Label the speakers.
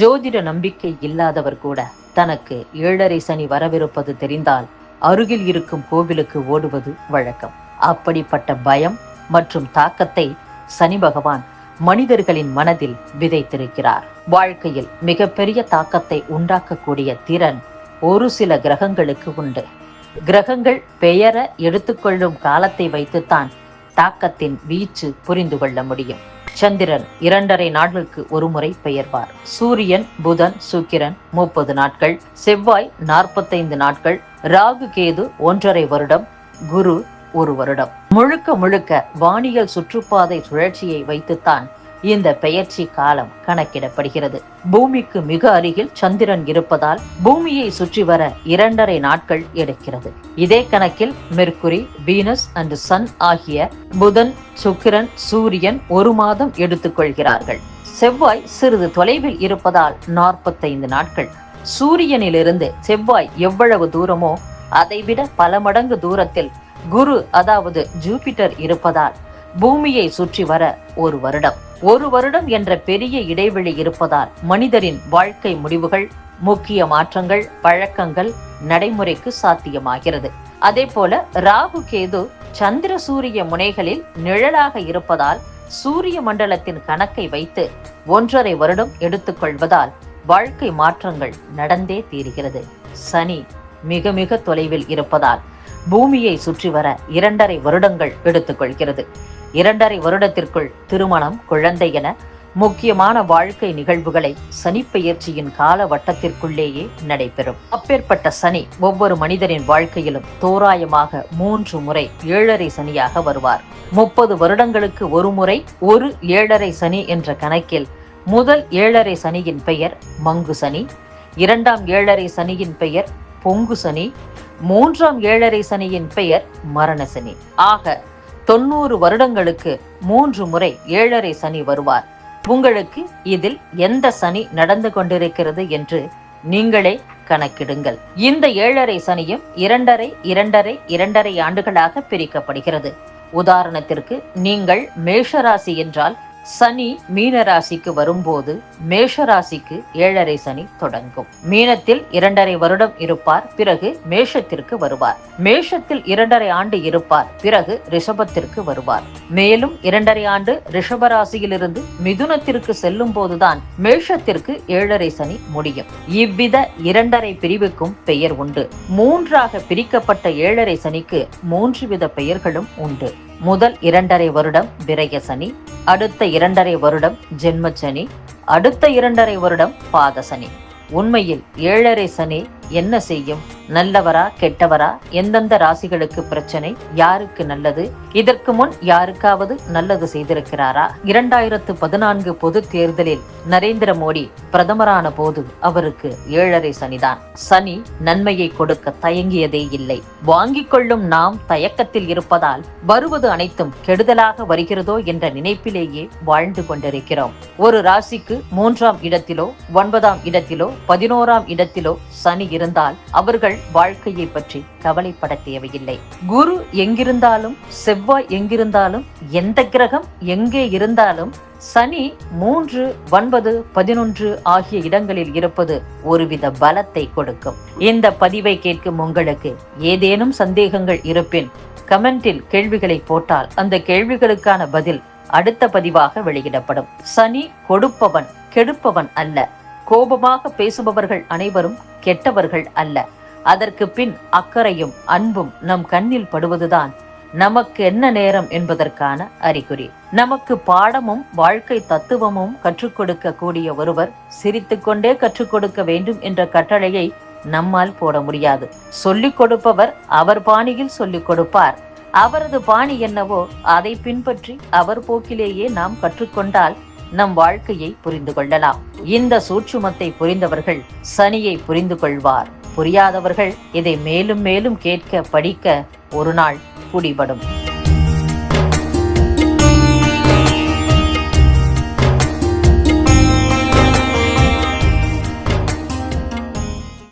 Speaker 1: ஜோதிட நம்பிக்கை இல்லாதவர் கூட தனக்கு ஏழரை சனி வரவிருப்பது தெரிந்தால் அருகில் இருக்கும் கோவிலுக்கு ஓடுவது வழக்கம். அப்படிப்பட்ட பயம் மற்றும் தாக்கத்தை சனி பகவான் மனிதர்களின் மனதில் விதைத்திருக்கிறார். வாழ்க்கையில் மிகப்பெரிய தாக்கத்தை உண்டாக்கக்கூடிய திறன் ஒரு சில கிரகங்களுக்கு உண்டு. கிரகங்கள் பெயர எடுத்துக்கொள்ளும் காலத்தை வைத்துத்தான் தாக்கத்தின் வீச்சு புரிந்து கொள்ள முடியும். சந்திரன் இரண்டரை நாட்களுக்கு ஒருமுறை பெயர்வார். சூரியன் புதன் சுக்கிரன் முப்பது நாட்கள். செவ்வாய் நாற்பத்தைந்து நாட்கள். ராகு கேது ஒன்றரை வருடம். குரு ஒரு வருடம். முழுக்க முழுக்க வானியல் சுற்றுப்பாதை சுழற்சியை வைத்துத்தான் இந்த பெயர்ச்சி காலம் கணக்கிடப்படுகிறது. பூமிக்கு மிக அருகில் சந்திரன் இருப்பதால் பூமியை சுற்றி வர இரண்டரை நாட்கள் எடுக்கிறது. இதே கணக்கில் மெர்குரி வீனஸ் அண்ட் சன் ஆகிய புதன் சுக்கிரன் சூரியன் ஒரு மாதம் எடுத்துக்கொள்கிறார்கள். செவ்வாய் சிறிது தொலைவில் இருப்பதால் நாற்பத்தைந்து நாட்கள். சூரியனிலிருந்து செவ்வாய் எவ்வளவு தூரமோ அதைவிட பல மடங்கு தூரத்தில் குரு அதாவது ஜூபிட்டர் இருப்பதால் பூமியை சுற்றி வர ஒரு வருடம். ஒரு வருடம் என்ற பெரிய இடைவெளி இருப்பதால் மனிதரின் வாழ்க்கை முடிவுகள் முக்கிய மாற்றங்கள் பழக்கங்கள் நடைமுறைக்கு சாத்தியமாகிறது. அதே போல ராகு கேது சந்திர சூரிய முனைகளில் நிழலாக இருப்பதால் சூரிய மண்டலத்தின் கணக்கை வைத்து ஒன்றரை வருடம் எடுத்துக்கொள்வதால் வாழ்க்கை மாற்றங்கள் நடந்தே தீர்கிறது. சனி மிக மிக தொலைவில் இருப்பதால் பூமியை சுற்றி வர இரண்டரை வருடங்கள் எடுத்துக்கொள்கிறது இரண்டரை வருடத்திற்குள் திருமணம் குழந்தை என முக்கியமான வாழ்க்கை நிகழ்வுகளை சனிப்பெயர்ச்சியின் கால வட்டத்திற்குள்ளேயே நடைபெறும். அப்பேற்பட்ட சனி ஒவ்வொரு மனிதரின் வாழ்க்கையிலும் தோராயமாக மூன்று முறை ஏழரை சனியாக வருவார். முப்பது வருடங்களுக்கு ஒரு முறை ஒரு ஏழரை சனி என்ற கணக்கில் முதல் ஏழரை சனியின் பெயர் மங்கு சனி இரண்டாம் ஏழரை சனியின் பெயர் பொங்கு சனி மூன்றாம் ஏழரை சனியின் பெயர் மரண சனி. ஆக தொண்ணூறு வருடங்களுக்கு மூன்று முறை ஏழரை சனி வருவார். உங்களுக்கு இதில் எந்த சனி நடந்து கொண்டிருக்கிறது என்று நீங்களே கணக்கிடுங்கள். இந்த ஏழரை சனியும் இரண்டரை இரண்டரை இரண்டரை ஆண்டுகளாக பிரிக்கப்படுகிறது. உதாரணத்திற்கு நீங்கள் மேஷராசி என்றால் சனி மீன ராசிக்கு வரும்போது மேஷ ராசிக்கு ஏழரை சனி தொடங்கும். மீனத்தில் இரண்டரை வருடம் இருப்பார் பிறகு மேஷத்திற்கு வருவார். மேஷத்தில் இரண்டரை ஆண்டு இருப்பார் பிறகு ரிஷபத்திற்கு வருவார். மேலும் இரண்டரை ஆண்டு ரிஷப ராசியிலிருந்து மிதுனத்திற்கு செல்லும் போதுதான் மேஷத்திற்கு ஏழரை சனி முடியும். இவ்வித இரண்டரை பிரிவுக்கும் பெயர் உண்டு. மூன்றாக பிரிக்கப்பட்ட ஏழரை சனிக்கு மூன்று வித பெயர்களும் உண்டு. முதல் இரண்டரை வருடம் விரய சனி அடுத்த இரண்டரை வருடம் ஜென்மச்சனி அடுத்த இரண்டரை வருடம் பாதசனி. உண்மையில் ஏழரை சனி என்ன செய்யும்? நல்லவரா கெட்டவரா? எந்தெந்த ராசிகளுக்கு பிரச்சனை? யாருக்கு நல்லது? இதற்கு முன் யாருக்காவது நல்லது செய்திருக்கிறாரா? இரண்டாயிரத்து பதினான்கு பொது தேர்தலில் நரேந்திர மோடி பிரதமரான போது அவருக்கு ஏழரை சனிதான். சனி நன்மையை கொடுக்க தயங்கியதே இல்லை. வாங்கிக் கொள்ளும் நாம் தயக்கத்தில் இருப்பதால் வருவது அனைத்தும் கெடுதலாக வருகிறதோ என்ற நினைப்பிலேயே வாழ்ந்து கொண்டிருக்கிறோம். ஒரு ராசிக்கு மூன்றாம் இடத்திலோ ஒன்பதாம் இடத்திலோ பதினோராம் இடத்திலோ சனி இருந்தால் அவர்கள் வாழ்க்கையை பற்றி கவலைப்பட தேவையில்லை. குரு எங்கிருந்தாலும் செவ்வாய் எங்கிருந்தாலும் எந்த கிரகம் எங்கே இருந்தாலும் சனி மூன்று ஒன்பது பதினொன்று ஆகிய இடங்களில் இருப்பது ஒருவித பலத்தை கொடுக்கும். இந்த பதிவை கேட்கும் உங்களுக்கு ஏதேனும் சந்தேகங்கள் இருப்பின் கமெண்டில் கேள்விகளை போட்டால் அந்த கேள்விகளுக்கான பதில் அடுத்த பதிவாக வெளியிடப்படும். சனி கொடுப்பவன் கெடுப்பவன் அல்ல. கோபமாக பேசுபவர்கள் அனைவரும் கெட்டவர்கள் அல்ல. அதற்கு பின் அக்கறையும் அன்பும் நம் கண்ணில் படுவதுதான் நமக்கு என்ன நேரம் என்பதற்கான அறிகுறி. நமக்கு பாடமும் வாழ்க்கை தத்துவமும் கற்றுக் கொடுக்க கூடிய ஒருவர் சிரித்துக்கொண்டே கற்றுக் கொடுக்க வேண்டும் என்ற கட்டளையை நம்மால் போட முடியாது. சொல்லிக் கொடுப்பவர் அவர் பாணியில் சொல்லிக் கொடுப்பார். அவரது பாணி என்னவோ அதை பின்பற்றி அவர் போக்கிலேயே நாம் கற்றுக்கொண்டால் நம் வாழ்க்கையை புரிந்து கொள்ளலாம். இந்த சூட்சுமத்தை புரிந்தவர்கள் சனியை புரிந்து கொள்வார். புரியாதவர்கள் இதை மேலும் மேலும் கேட்க படிக்க ஒரு நாள் குடிபடும்